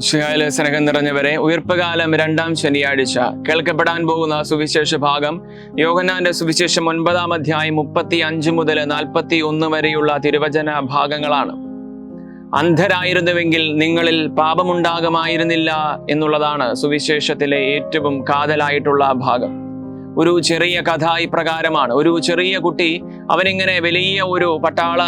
ശിഹായിലെ സ്നേഹം നിറഞ്ഞവരെ ഉയർപ്പുകാലം രണ്ടാം ശനിയാഴ്ച. കേൾക്കപ്പെടാൻ പോകുന്ന സുവിശേഷ ഭാഗം യോഗനാന്റെ സുവിശേഷം ഒൻപതാം അധ്യായം മുപ്പത്തി അഞ്ച് മുതൽ നാൽപ്പത്തി ഒന്ന് വരെയുള്ള തിരുവചന ഭാഗങ്ങളാണ്. അന്ധരായിരുന്നുവെങ്കിൽ നിങ്ങളിൽ പാപമുണ്ടാകുമായിരുന്നില്ല എന്നുള്ളതാണ് സുവിശേഷത്തിലെ ഏറ്റവും കാതലായിട്ടുള്ള ഭാഗം. ഒരു ചെറിയ കഥ ഇപ്രകാരമാണ്. ഒരു ചെറിയ കുട്ടി അവനിങ്ങനെ വലിയ ഒരു പട്ടാള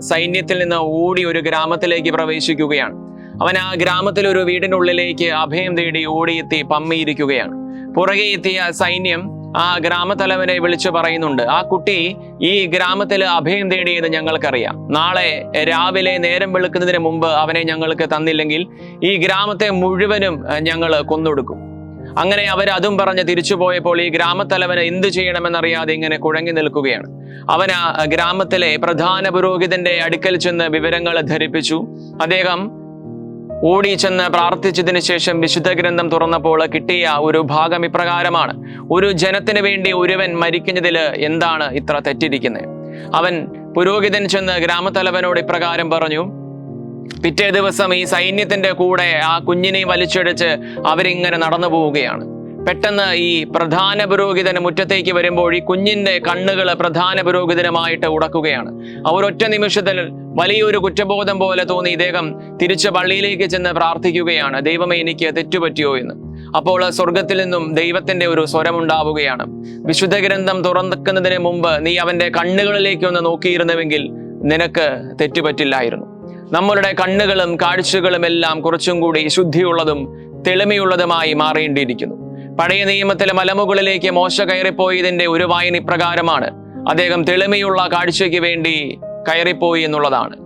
സൈന്യത്തിൽ നിന്ന് ഓടി ഒരു ഗ്രാമത്തിലേക്ക് പ്രവേശിക്കുകയാണ്. അവൻ ആ ഗ്രാമത്തിലെ ഒരു വീടിന്റെ ഉള്ളിലേക്ക് അഭയം തേടി ഓടിയെത്തി പമ്മിയിരിക്കുകയാണ്. പുറകെ എത്തിയ സൈന്യം ആ ഗ്രാമത്തലവനെ വിളിച്ചു പറയുന്നുണ്ട് ആ കുട്ടി ഈ ഗ്രാമത്തിൽ അഭയം തേടിയത് ഞങ്ങൾക്കറിയാം. നാളെ രാവിലെ നേരം വെളുക്കുന്നതിന് മുമ്പ് അവനെ ഞങ്ങൾക്ക് തന്നില്ലെങ്കിൽ ഈ ഗ്രാമത്തെ മുഴുവനും ഞങ്ങൾ കൊന്നൊടുക്കും. അങ്ങനെ അവർ അതും പറഞ്ഞ് തിരിച്ചു പോയപ്പോൾ ഈ ഗ്രാമത്തലവന് എന്ത് ചെയ്യണമെന്നറിയാതെ ഇങ്ങനെ കുഴങ്ങി നിൽക്കുകയാണ്. അവൻ ആ ഗ്രാമത്തിലെ പ്രധാന പുരോഹിതന്റെ അടുക്കൽ ചെന്ന് വിവരങ്ങൾ ധരിപ്പിച്ചു. അദ്ദേഹം ഓടി ചെന്ന് പ്രാർത്ഥിച്ചതിന് ശേഷം വിശുദ്ധ ഗ്രന്ഥം തുറന്നപ്പോൾ കിട്ടിയ ഒരു ഭാഗം ഇപ്രകാരമാണ്. ഒരു ജനത്തിന് വേണ്ടി ഒരുവൻ മരിക്കുന്നതിൽ എന്താണ് ഇത്ര തെറ്റിരിക്കുന്നത്? അവൻ പുരോഹിതൻ ചെന്ന് ഗ്രാമത്തലവനോട് ഇപ്രകാരം പറഞ്ഞു പിറ്റേ ദിവസം ഈ സൈന്യത്തിന്റെ കൂടെ ആ കുഞ്ഞിനെ വലിച്ചെടുത്ത് അവരിങ്ങനെ നടന്നു പോവുകയാണ്. പെട്ടെന്ന് ഈ പ്രധാന പുരോഹിതന് മുറ്റത്തേക്ക് വരുമ്പോൾ ഈ കുഞ്ഞിന്റെ കണ്ണുകൾ പ്രധാന പുരോഹിതനുമായിട്ട് ഉടക്കുകയാണ്. അവർ ഒറ്റ നിമിഷത്തിൽ വലിയൊരു കുറ്റബോധം പോലെ തോന്നി ഇദ്ദേഹം തിരിച്ച് പള്ളിയിലേക്ക് ചെന്ന് പ്രാർത്ഥിക്കുകയാണ്. ദൈവമേ എനിക്ക് തെറ്റുപറ്റിയോ എന്ന്. അപ്പോൾ സ്വർഗത്തിൽ നിന്നും ദൈവത്തിന്റെ ഒരു സ്വരമുണ്ടാവുകയാണ് വിശുദ്ധ ഗ്രന്ഥം തുറക്കുന്നതിന് മുമ്പ് നീ അവന്റെ കണ്ണുകളിലേക്ക് ഒന്ന് നോക്കിയിരുന്നുവെങ്കിൽ നിനക്ക് തെറ്റുപറ്റില്ലായിരുന്നു. നമ്മളുടെ കണ്ണുകളും കാഴ്ചകളും എല്ലാം കുറച്ചും കൂടി ശുദ്ധിയുള്ളതും തെളിമയുള്ളതുമായി മാറേണ്ടിയിരിക്കുന്നു. പഴയ നിയമത്തിലെ മലമുകളിലേക്ക് മോശ കയറിപ്പോയതിന്റെ ഒരു വായന ഇപ്രകാരമാണ് അദ്ദേഹം തെളിമയുള്ള കാഴ്ചയ്ക്ക് വേണ്ടി കയറിപ്പോയി എന്നുള്ളതാണ്.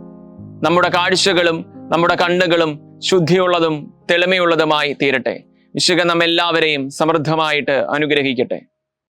നമ്മുടെ കാഴ്ചകളും നമ്മുടെ കണ്ണുകളും ശുദ്ധിയുള്ളതും തെളിമയുള്ളതുമായി തീരട്ടെ. വിശുഖ നമ്മെല്ലാവരെയും സമൃദ്ധമായിട്ട് അനുഗ്രഹിക്കട്ടെ.